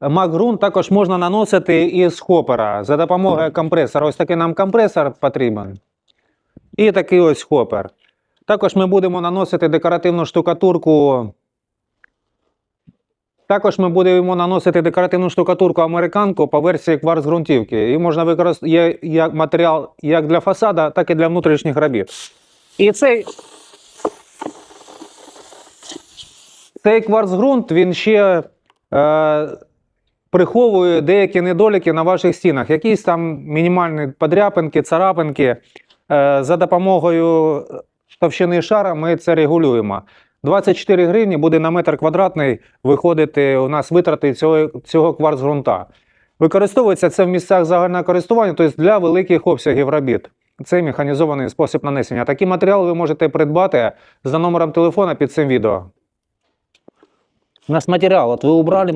Мак-ґрунт також можна наносити із хопера за допомогою компресора. Ось такий нам компресор потрібен. І такий ось хопер. Також ми будемо наносити декоративну штукатурку. Також ми будемо наносити декоративну штукатурку американку по версії кварц ґрунтівки. І можна використати як матеріал як для фасада, так і для внутрішніх робіт. І цей, цей кварц-ґрунт він ще е, приховує деякі недоліки на ваших стінах. Якісь там мінімальні подряпинки, царапинки. Е, за допомогою товщини шара ми це регулюємо. 24 гривні буде на метр квадратний виходити у нас витрати цього, цього кварц-ґрунта. Використовується це в місцях загального користування, тобто для великих обсягів робіт. Це механізований спосіб нанесення. Такі матеріали ви можете придбати за номером телефона під цим відео. У нас матеріал, от ви убрали